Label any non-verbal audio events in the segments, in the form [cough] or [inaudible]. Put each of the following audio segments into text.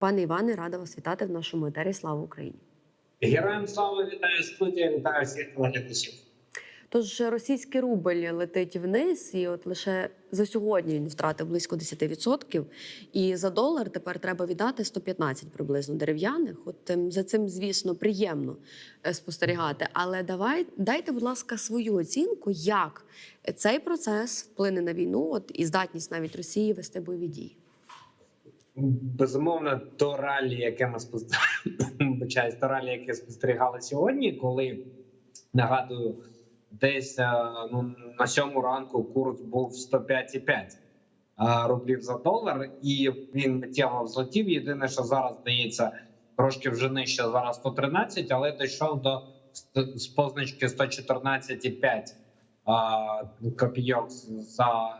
Пане Іване, рада вас вітати в нашому етері. Слава Україні! Героям слава вітаю студія, вітаю всіх глядачів. Тож російський рубль летить вниз, і от лише за сьогодні він втратив близько 10%. І за долар тепер треба віддати 115 приблизно дерев'яних. От ем, за цим, звісно, приємно е, спостерігати. Але давай дайте, будь ласка, свою оцінку, як цей процес вплине на війну, от і здатність навіть Росії вести бойові дії. Безумовно, то ралі, яке ми спостерігали, [laughs] то ралі, яке спостерігали сьогодні, коли нагадую, десь е, ну на сьому ранку курс був 105,5 е, рублів за долар, і він миттєво взлетів. Єдине, що зараз здається, трошки вже нижче зараз 113, але дійшов до з позначки 114,5 е, копійок за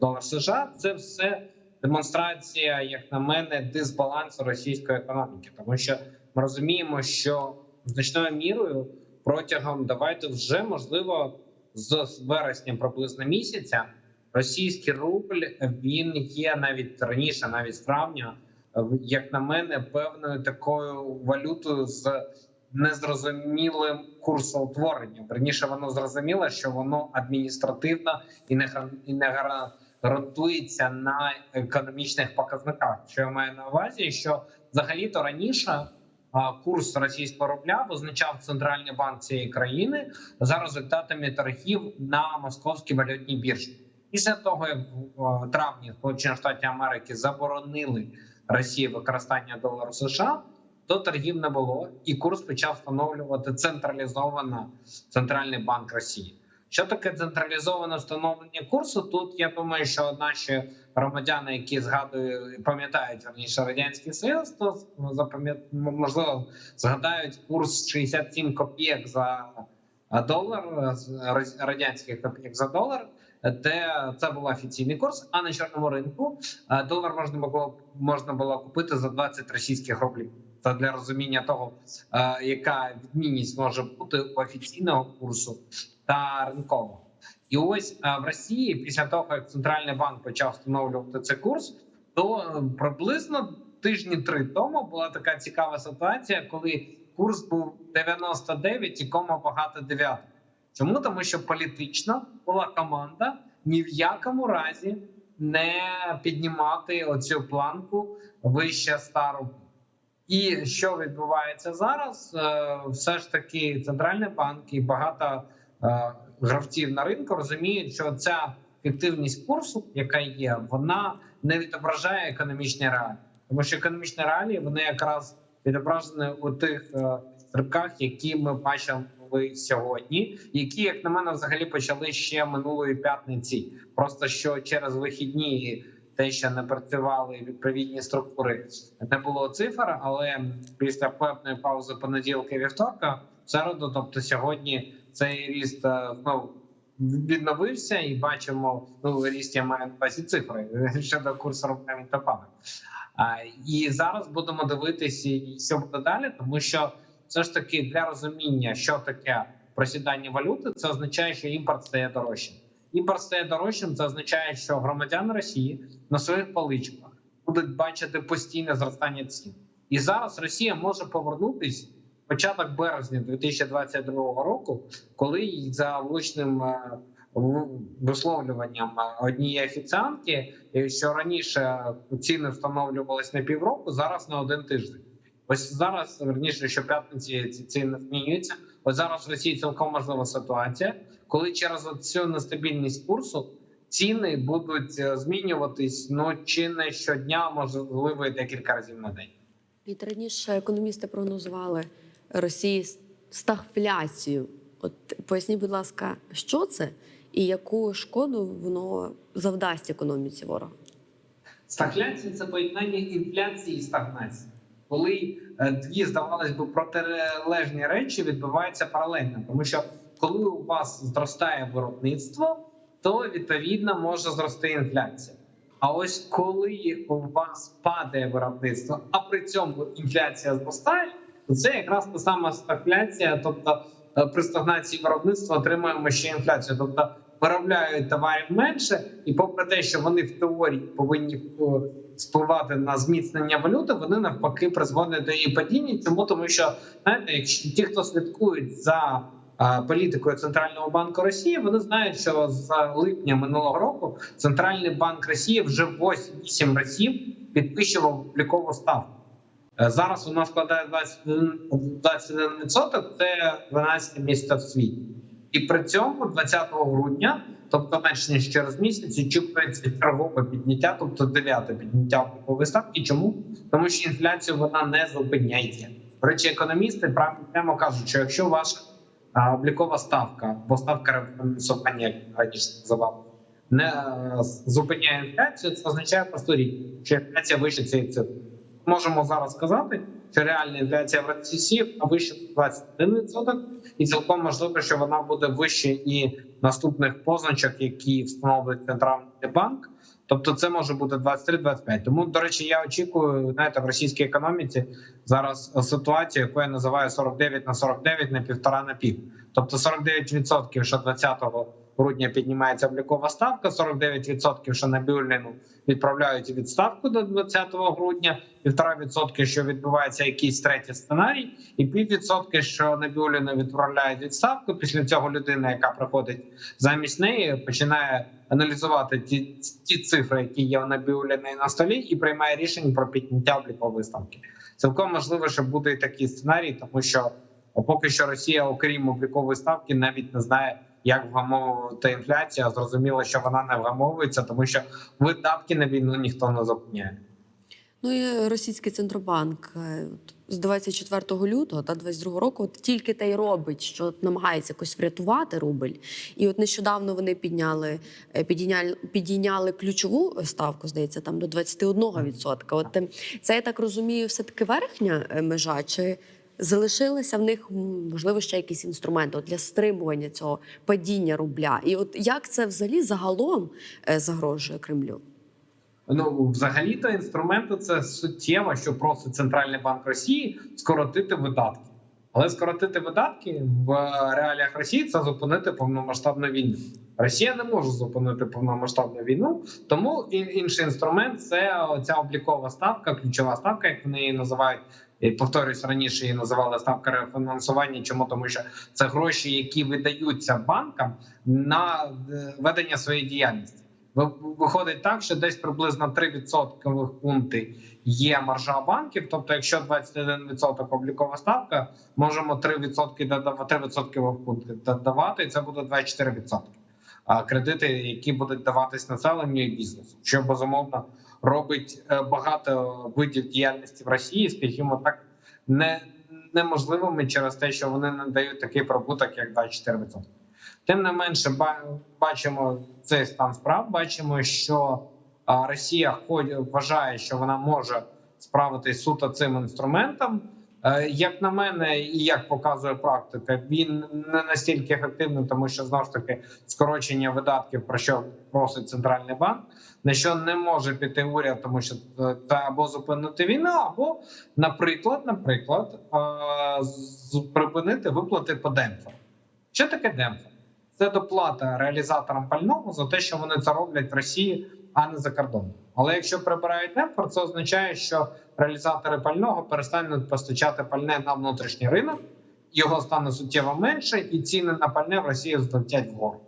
долар США. Це все демонстрація, як на мене, дисбалансу російської економіки, тому що ми розуміємо, що значною мірою протягом давайте вже можливо з вересня приблизно місяця російський рубль він є навіть раніше, навіть з травня, як на мене, певною такою валютою з незрозумілим курсоутворенням. Раніше воно зрозуміло, що воно адміністративно і не і не гара- ґрунтується на економічних показниках. Що я маю на увазі, що взагалі-то раніше курс російського рубля визначав центральний банк цієї країни за результатами торгів на московській валютній біржі. Після того, як в травні Сполучені Штати Америки заборонили Росії використання долару США, то торгів не було, і курс почав встановлювати централізовано центральний банк Росії. Що таке централізоване встановлення курсу? Тут я думаю, що наші громадяни, які згадують, пам'ятають раніше радянський союз, то можливо згадають курс 67 копійок за долар з роз- радянських копійок за долар. Де це був офіційний курс, а на чорному ринку е, долар можна було можна було купити за 20 російських рублів. Це для розуміння того, е, яка відмінність може бути у офіційного курсу та ринкового. І ось е, в Росії, після того як центральний банк почав встановлювати цей курс, то е, приблизно тижні три тому була така цікава ситуація, коли курс був 99 і кома багато 9. Чому тому, що політично була команда ні в якому разі не піднімати оцю планку вище 100 рублів. І що відбувається зараз? Е, Все ж таки центральний банк і багато е, гравців на ринку розуміють, що ця фіктивність курсу, яка є, вона не відображає економічні реалії, тому що економічні реалії вони якраз відображені у тих е, стрибках, які ми бачимо сьогодні, які, як на мене, взагалі почали ще минулої п'ятниці. Просто що через вихідні те, що не працювали відповідні структури, не було цифр. Але після певної паузи понеділка і вівторка, в середу, тобто сьогодні, цей ріст знову відновився, і бачимо ну ріст я маю на цифри [laughs] щодо курсу рубля падає. І зараз будемо дивитися, що буде далі, тому що все ж таки для розуміння, що таке просідання валюти, це означає, що імпорт стає дорожчим. Імпорт стає дорожчим. Це означає, що громадяни Росії на своїх поличках будуть бачити постійне зростання цін. І зараз Росія може повернутись початок березня 2022 року, коли за влучним е, висловлюванням е, однієї офіціантки, е, що раніше ціни встановлювалися на півроку, зараз на один тиждень. Ось зараз верніше, що п'ятниці ці ціни змінюються. Ось зараз в Росії цілком можлива ситуація, коли через цю нестабільність курсу ціни будуть е, змінюватись ну чи не щодня, можливо декілька разів на день. І раніше економісти прогнозували Росії стагфляцію. От поясніть, будь ласка, що це і яку шкоду воно завдасть економіці ворога? Стагфляція це поєднання інфляції і стагнації, коли е, дві здавалось би протилежні речі відбуваються паралельно, тому що коли у вас зростає виробництво, то відповідно може зрости інфляція. А ось коли у вас падає виробництво, а при цьому інфляція зростає, то це якраз та сама стагфляція, тобто е, при стагнації виробництва отримуємо ще інфляцію. Тобто виробляють товарів менше, і попри те, що вони в теорії повинні е, впливати на зміцнення валюти, вони навпаки призводять до її падіння. Чому тому, що знаєте, якщо ті, хто слідкують за політикою центрального банку Росії, вони знають, що з липня минулого року центральний банк Росії вже 8 разів підвищував облікову ставку. Е, Зараз вона складає 21%, 21% це 12 місце в світі. І при цьому 20 грудня, тобто менш ніж через місяць, очікується чергове підняття, тобто дев'яте підняття облікової ставки. Чому? Тому що інфляцію вона не зупиняється. До речі, економісти прямо кажуть, що якщо ваша облікова ставка, бо ставка рефінансування, як раніше називав, не е, зупиняє інфляцію, це означає просто рік, що інфляція вище цієї цифри. Можемо зараз сказати, що реальна інфляція в Росії вище 21%, і цілком можливо, що вона буде вище і наступних позначок, які встановить центральний банк. Тобто, це може бути 23-25. Тому, до речі, я очікую, знаєте, в російській економіці зараз ситуацію, яку я називаю 49 на 49 на півтора на пів. Тобто 49%, що 20 грудня піднімається облікова ставка, 49%, що на бюльнину відправляють відставку до 20 грудня, 1,5%, що відбувається якийсь третій сценарій, і піввідсотки, що на бюльнину відправляють відставку. Після цього людина, яка приходить замість неї, починає аналізувати ті, ті цифри, які є на бюльнині на столі, і приймає рішення про підняття облікової ставки. Цілком можливо, що буде і такий сценарій, тому що поки що Росія, окрім облікової ставки, навіть не знає. Як вгамовувати інфляцію, а зрозуміло, що вона не вгамовується, тому що видатки на війну ніхто не зупиняє. Ну і російський центробанк е, з 24 лютого та 22 року от тільки те й робить, що намагається якось врятувати рубль. І от нещодавно вони підняли е, підійняли, підійняли ключову ставку, здається, там до 21%. От е, це я так розумію, все таки верхня межа чи. Залишилися в них можливо ще якісь інструменти для стримування цього падіння рубля, і от як це взагалі загалом е, загрожує Кремлю? Ну, взагалі-то інструменти це суттєво, що просить центральний банк Росії скоротити видатки. Але скоротити видатки в реаліях Росії це зупинити повномасштабну війну. Росія не може зупинити повномасштабну війну, тому інший інструмент це ця облікова ставка, ключова ставка, як вони її називають. Повторюсь, раніше її називали ставка рефінансування. Чому тому, що це гроші, які видаються банкам на е, ведення своєї діяльності. Ви- Виходить так, що десь приблизно 3 відсоткових пункти є маржа банків. Тобто, якщо 21% облікова ставка, можемо 3 відсотки додавати 3 відсоткових пункти додавати, і це буде 24 відсотки. А кредити, які будуть даватись населенню і бізнесу, що безумовно робить е, багато видів діяльності в Росії, скажімо так, не неможливими через те, що вони не дають такий прибуток, як 24%. Тим не менше, бачимо цей стан справ. Бачимо, що Росія вважає, що вона може справитись суто цим інструментом. Е, Як на мене, і як показує практика, він не настільки ефективний, тому що знову ж таки скорочення видатків, про що просить центральний банк, на що не може піти уряд, тому що е, це або зупинити війну, або, наприклад, наприклад, е, припинити виплати по демпферу. Що таке демпфер? Це доплата реалізаторам пального за те, що вони це роблять в Росії, а не за кордоном. Але якщо прибирають демпфер, це означає, що реалізатори пального перестануть постачати пальне на внутрішній ринок, його стане суттєво менше, і ціни на пальне в Росії злетять вгору.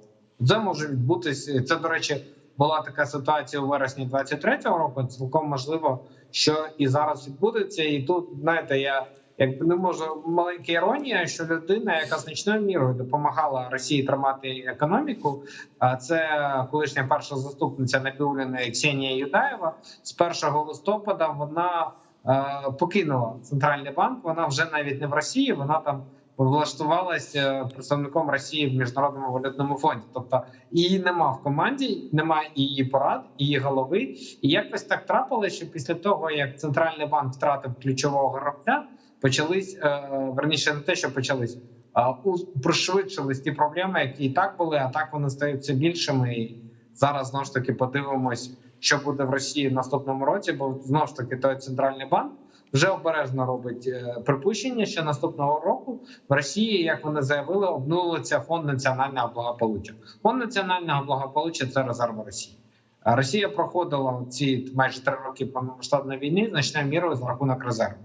Це може відбутися. Це, до речі, була така ситуація у вересні 23-го року. Цілком можливо, що і зараз відбудеться. І тут, знаєте, я якби не можу маленька іронія, що людина, яка значною мірою допомагала Росії тримати економіку, а це колишня перша заступниця Набіуліна Ксенія Юдаєва. З 1 листопада вона е, покинула центральний банк. Вона вже навіть не в Росії, вона там влаштувалася представником Росії в міжнародному валютному фонді. Тобто її нема в команді, немає її порад, її голови. І якось так трапилося, що після того як центральний банк втратив ключового гравця, почались е, верніше не те, що почались. Пришвидшились ті проблеми, які і так були, а так вони стають все більшими. І зараз знову ж таки подивимось, що буде в Росії в наступному році. Бо знову ж таки той центральний банк вже обережно робить е, припущення, що наступного року в Росії, як вони заявили, обнулиться фонд національного благополуччя. Фонд національного благополуччя це резерв Росії. Росія проходила ці майже три роки повномасштабної війни значною мірою за рахунок резерву.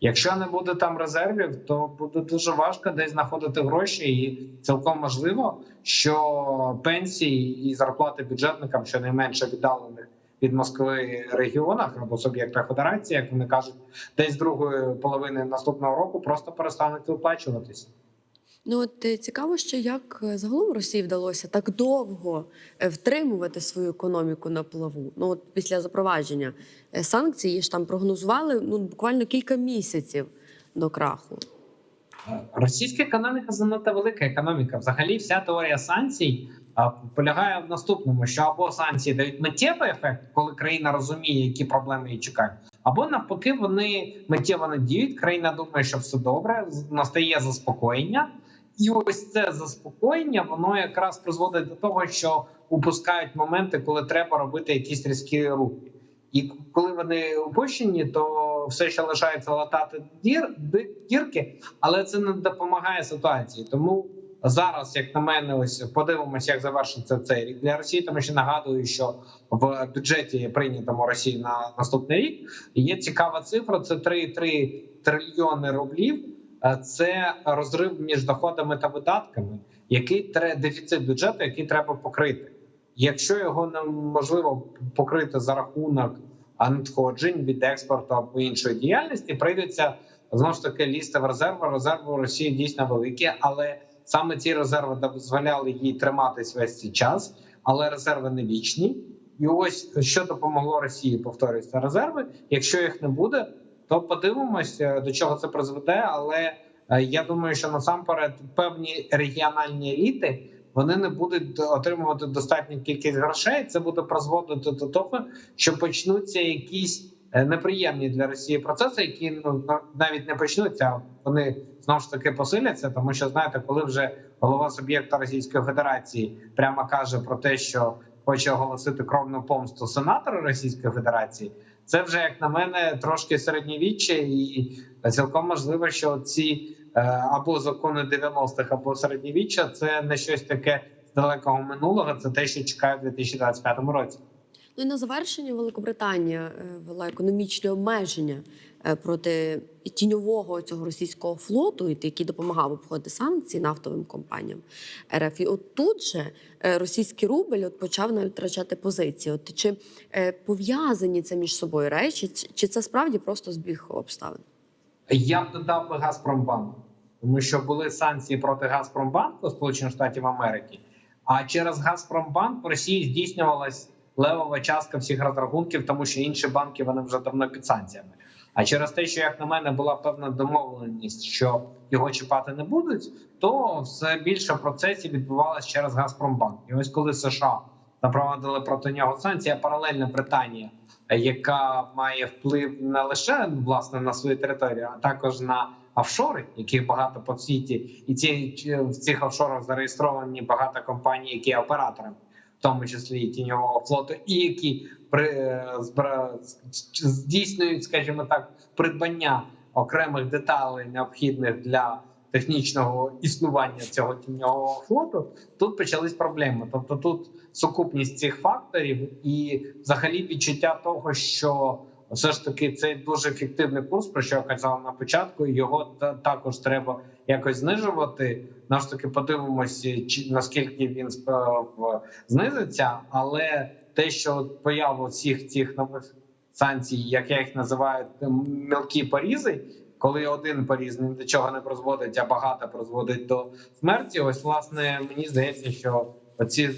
Якщо не буде там резервів, то буде дуже важко десь знаходити гроші, і цілком можливо, що пенсії і зарплати бюджетникам щонайменше віддалених від Москви регіонах або суб'єктах федерації, як вони кажуть, десь другої половини наступного року просто перестануть виплачуватися. Ну от е, цікаво, ще як е, загалом Росії вдалося так довго е, втримувати свою економіку на плаву. Ну от після запровадження санкцій її ж там прогнозували ну буквально кілька місяців до краху. Російська економіка занадто велика економіка. Взагалі, вся теорія санкцій полягає в наступному: що або санкції дають миттєвий ефект, коли країна розуміє, які проблеми її чекають, або навпаки, вони миттєво не діють. Країна думає, що все добре, настає заспокоєння, і ось це заспокоєння воно якраз призводить до того, що упускають моменти, коли треба робити якісь різкі рухи. І коли вони опущені, то все ще лишається латати дір, дірки, але це не допомагає ситуації. Тому зараз, як на мене, ось подивимося, як завершиться цей рік для Росії. Тому що нагадую, що в бюджеті прийнятому Росії на наступний рік є цікава цифра: це 3,3 трильйони рублів. Е, Це розрив між доходами та видатками, який дефіцит бюджету, який треба покрити. Якщо його неможливо покрити за рахунок надходжень від експорту або іншої діяльності, прийдеться знову ж таки лізти в резерви. Резерви у Росії дійсно великі, але саме ці резерви дозволяли їй триматись весь цей час, але резерви не вічні. І ось що допомогло Росії повторюється резерви. Якщо їх не буде, то подивимось, е, до чого це призведе. Але е, я думаю, що насамперед певні регіональні еліти вони не будуть отримувати достатню кількість грошей. Це буде призводити до того, що почнуться якісь е, неприємні для Росії процеси, які ну на- навіть не почнуться. а Вони знову ж таки посиляться, тому що знаєте, коли вже голова суб'єкта Російської Федерації прямо каже про те, що хоче оголосити кровну помсту сенатору Російської Федерації. Це вже як на мене трошки середньовіччя, і цілком можливо, що ці е, або закони 90-х, або середньовіччя це не щось таке з далекого минулого. Це те, що чекає в 2025 році. Ну і на завершення Великобританія е, ввела економічні обмеження е, проти тіньового цього російського флоту, який допомагав обходити санкції нафтовим компаніям РФ. І от тут же е, російський рубль от почав навіть втрачати позиції. От чи пов'язані це між собою речі, чи- це справді просто збіг обставин? Я б додав би Газпромбанк, тому що були санкції проти Газпромбанку Сполучених Штатів Америки. А через Газпромбанк в Росії здійснювалась левова частка всіх розрахунків, тому що інші банки вони вже давно під санкціями. А через те, що як на мене була певна домовленість, що його чіпати не будуть, то все більше процесів відбувалося через Газпромбанк. І ось коли США запровадили проти нього санкції, а паралельно Британія, яка має вплив не лише власне на свою територію, а також на офшори, яких багато по світі, і ці в цих офшорах зареєстровані багато компаній, які операторами, тому числі і тіньового флоту, і які при е, здійснюють, скажімо так, придбання окремих деталей, необхідних для технічного існування цього тіньового флоту. Тут почались проблеми. Тобто, тут сукупність цих факторів і взагалі відчуття того, що все ж таки це дуже ефективний курс, про що я казав на початку. Його також треба якось знижувати. Наш таки подивимося, чи наскільки він сп- знизиться, але те, що появу всіх цих нових санкцій, як я їх називаю, мілкі порізи. Коли один поріз ні до чого не призводить, а багато призводить до смерті. Ось власне мені здається, що оці е,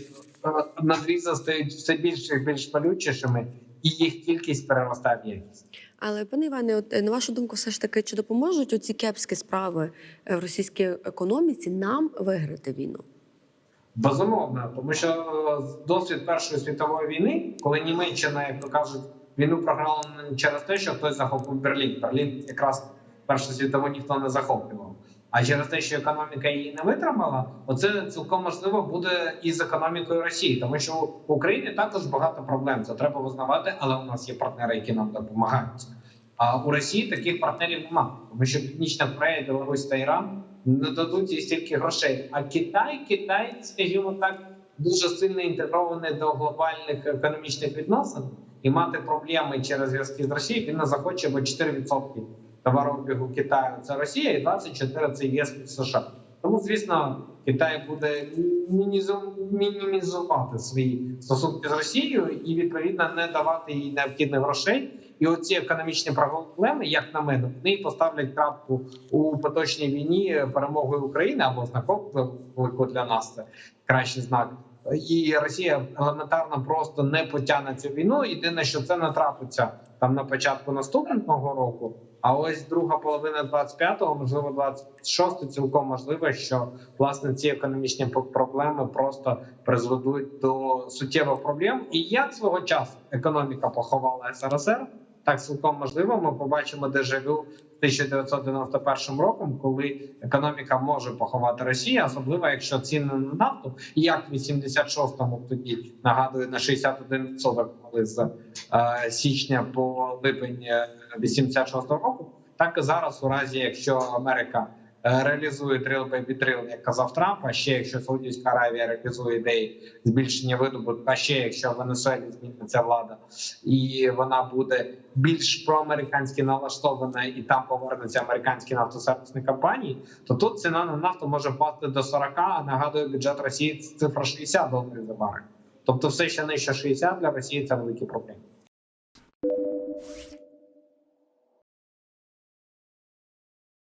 надрізи стають все більш і більш болючішими, і їх кількість переростає в якість. Але пане Іване, от е, на вашу думку, все ж таки, чи допоможуть оці кепські справи е, в російській економіці нам виграти війну? Безумовно, тому що е, досвід Першої світової війни, коли Німеччина, як то кажуть, війну програла через те, що хтось захопив Берлін. Берлін якраз Першу світову ніхто не захоплював. А через те, що економіка її не витримала, оце цілком можливо буде і з економікою Росії, тому що в Україні також багато проблем. Це треба визнавати, але у нас є партнери, які нам допомагають. А у Росії таких партнерів немає, тому що Північна Корея, Білорусь та Іран не дадуть їй стільки грошей. А Китай, Китай, скажімо так, дуже сильно інтегрований до глобальних економічних відносин і мати проблеми через зв'язки з Росією. Він не захоче, бо 4% товарообігу Китаю це Росія, і 24% це ЄС США. Тому, звісно, Китай буде мінімізувати свої стосунки з Росією і відповідно не давати їй необхідних грошей. І оці економічні проблеми, як на мене, вони поставлять крапку у поточній війні перемогою України або знаком велику для нас це кращий знак. І Росія елементарно просто не потягне цю війну. Єдине, що це не трапиться там на початку наступного року. А ось друга половина 25-го, можливо, 26-го, цілком можливо, що власне ці економічні проблеми просто призведуть до суттєвих проблем. І як свого часу економіка поховала СРСР, так цілком можливо, ми побачимо дежавю 1991 роком, коли економіка може поховати Росію, особливо якщо ціни на нафту, як в 86-му тоді нагадую на 61% коли з е, січня по липень е, 86-го року, так і зараз, у разі якщо Америка е, реалізує drill baby drill, як казав Трамп, а ще якщо Саудівська Аравія реалізує ідеї збільшення видобутку, а ще якщо в Венесуелі зміниться влада, і вона буде більш проамериканськи налаштована, і там повернуться американські нафтосервісні компанії, то тут ціна на нафту може впасти до 40, а нагадую, бюджет Росії цифра 60 доларів за барель. Тобто, все ще нижче 60 для Росії це великі проблеми.